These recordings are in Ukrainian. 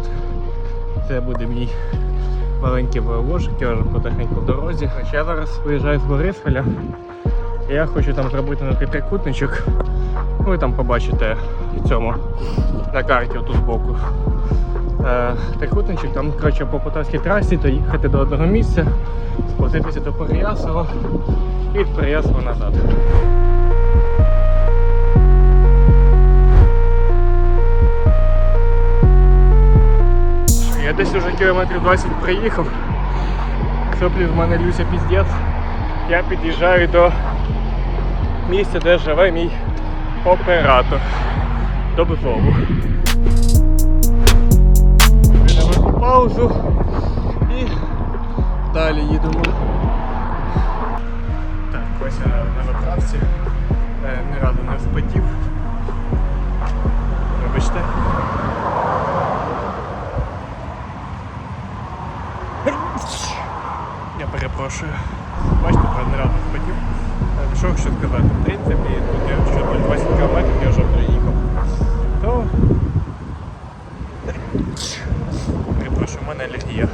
привіт! Це буде мій маленький вложик, я вже потихеньку в дорозі. Я зараз виїжджаю з Борисполя. Я хочу там зробити на трикутничок. Ви там побачите в цьому на карті отут збоку. Е, трикутничок, там коротше, по полтавській трасі, то їхати до одного місця, спуститися до Переяслава і від Переяслава назад. Я десь уже кілометрів 20 приїхав. Соплі в мене Люся піздець. Я під'їжджаю до місця, де живе мій оператор. До Бузову. Паузу і далі їдемо. Я перепрошую. Бачите, про не хотів. спотів. Е, Що хочу сказати? В принципі, тут я ще 20 км я вже приїхав. То перепрошую, в мене алергія.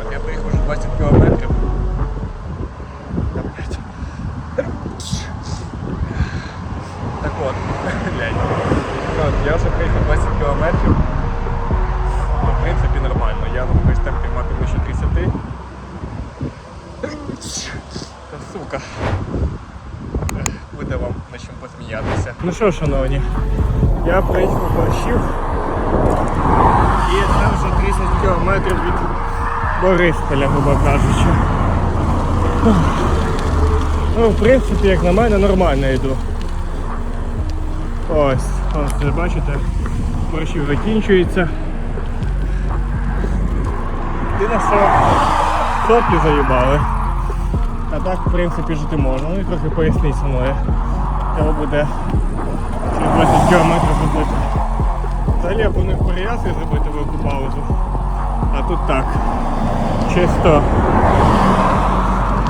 От я приїхав вже 20 кілометрів. Опять. Так от, глянь. От, я вже приїхав 20 кілометрів. Ну, в принципі, нормально. Я намагаюсь темпі мати вище 30. Та. Буде вам на чим посміятися. Ну що, шановні, я приїхав борщів. І це вже 30 кілометрів від Борисполя, грубо кажучи. Ну, в принципі, як на мене, нормально йду. Ось, ось ви бачите, борщів закінчується. Єдине, що соплі заїбали. А так, в принципі, жити можна. Ну і трохи поясниця моє. Треба буде через 20 кілометрів зробити. Взагалі я планую в Переяславі зробити велику паузу. А тут так. Чисто.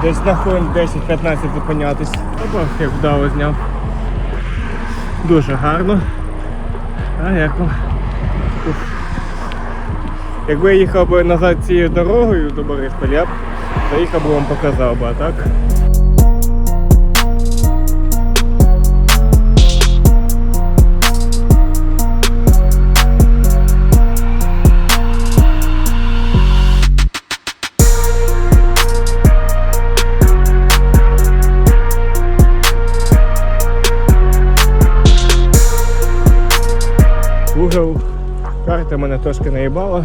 Десь на хвилин 10-15 зупинятись. Опа, як вдало зняв. Дуже гарно. А як? Якби я їхав би назад цією дорогою до Борисполя, я б заїхав би вам показав би, а так? Карта мене трошки наїбала.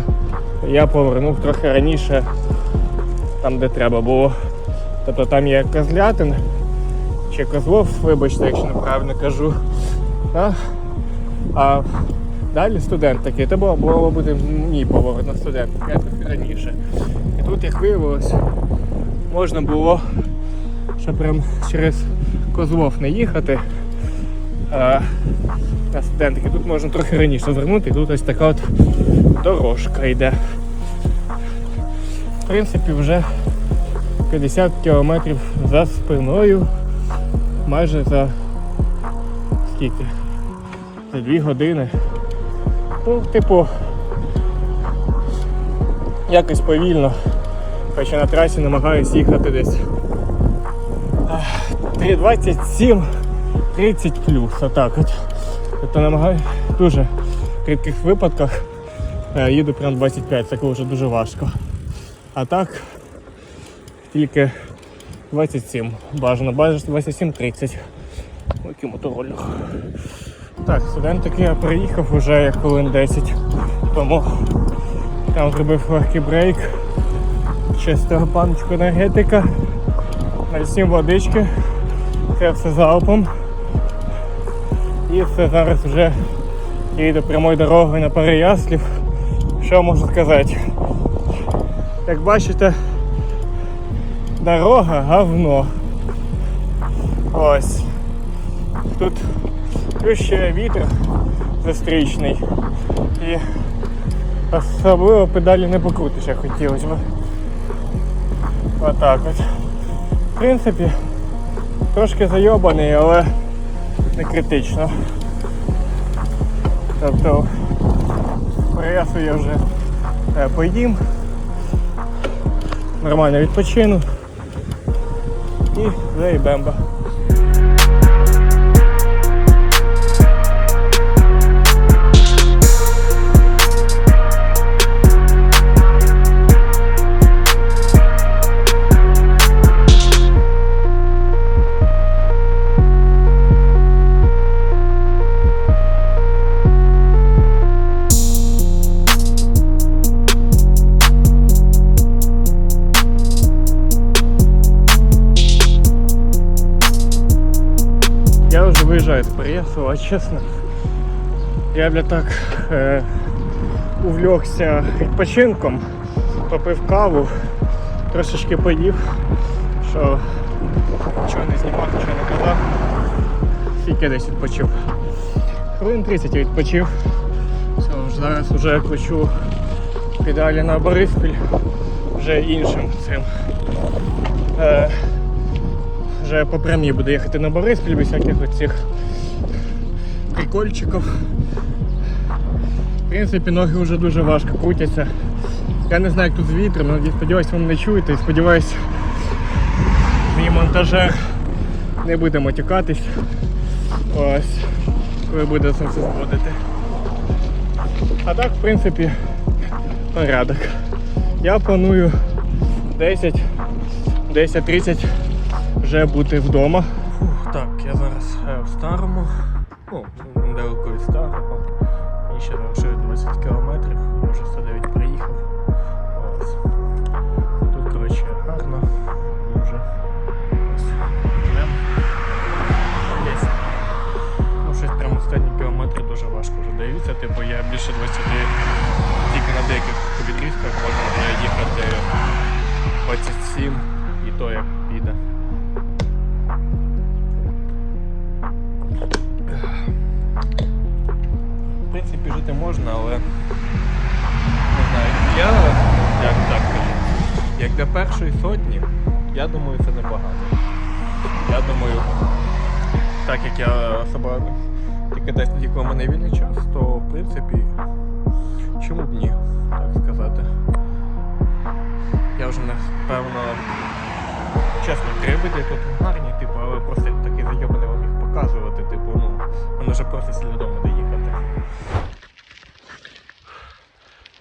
Я повернув трохи раніше там, де треба було. Тобто там є Козлятин чи Козлов, вибачте, якщо неправильно кажу. А, а далі студент такий. Це було, було бути мій поворот на студент, я трохи раніше. І тут, як виявилось, можна було ще прям через Козлов не їхати. А, на студентики. Тут можна трохи раніше звернути, і тут ось така от дорожка йде. Принципі, вже 50 кілометрів за спиною. Майже за скільки? За 2 години. Ну, типу, якось повільно. Хоча на трасі намагаюсь їхати десь. ах, 3.27 30 плюс, отак от. Тобто намагаюсь дуже в рідких випадках е, їду прям 25, це вже дуже важко. А так тільки 27. Бажано, бажано 27-30. Який мотороллер. Так, студентики я приїхав уже як хвилин 10. Тому там зробив легкий брейк. Чистого паночку енергетика. На 7 водички. Це все залпом. І все зараз вже їду прямою дорогою на Переяслів. Що можу сказати? Як бачите, дорога говно. Ось. Тут плюс ще вітер зустрічний. І особливо педалі не покрутиш, хотілося б. Отак от. В принципі, трошки зайобаний, але не критично. Тобто пресу я вже е, поїм. Нормально відпочину. І вже і бемба. Я вже виїжджаю а чесно, я бля так е, увлекся відпочинком, попив каву, трошечки поїв, що нічого не знімав, нічого не казав. Скільки десь відпочив. Хвилин 30 я відпочив. Все, зараз вже кручу педалі на Бориспіль вже іншим цим. Е, вже по прямій буду їхати на Бориспіль без всяких оцих прикольчиків. В принципі, ноги вже дуже важко крутяться. Я не знаю, як тут з вітром, але сподіваюся, ви мене чуєте і сподіваюся, мій монтажер не буде матюкатись. Ось, коли буде це все зводити. А так, в принципі, порядок. Я планую 10 10.30 вже бути вдома. Фух, так, я зараз е, в старому, ну, недалеко від старого. Мені ще залишилось 20 кілометрів, я вже 109 приїхав. Ось. Тут, коротше, гарно, дуже. Ось. Ну, щось прям останні кілометри дуже важко вже даються. Типу я більше 20 тільки на деяких відрізках можна їхати 27 і то як піде. Жити можна, але не знаю. Я як так як для першої сотні, я думаю, це небагато. Я думаю, так як я особа тільки десь коли в мене вільний час, то в принципі чому б ні, так сказати. Я вже напевно чесно, краєвиди тут гарні, типу, але просто такий зайобаний вам їх показувати, типу, ну, мене вже просто сильно додому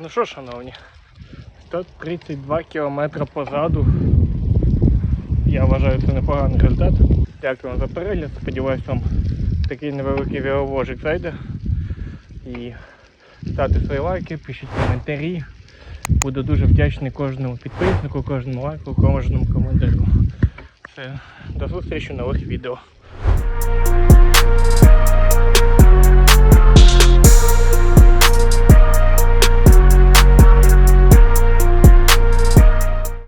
Ну що, шановні, 132 кілометри позаду. Я вважаю, це непоганий результат. Дякую вам за перегляд. Сподіваюсь, вам такий невеликий віровожик зайде. І ставте свої лайки, пишіть коментарі. Буду дуже вдячний кожному підписнику, кожному лайку, кожному коментарю. Все, до зустрічі в нових відео.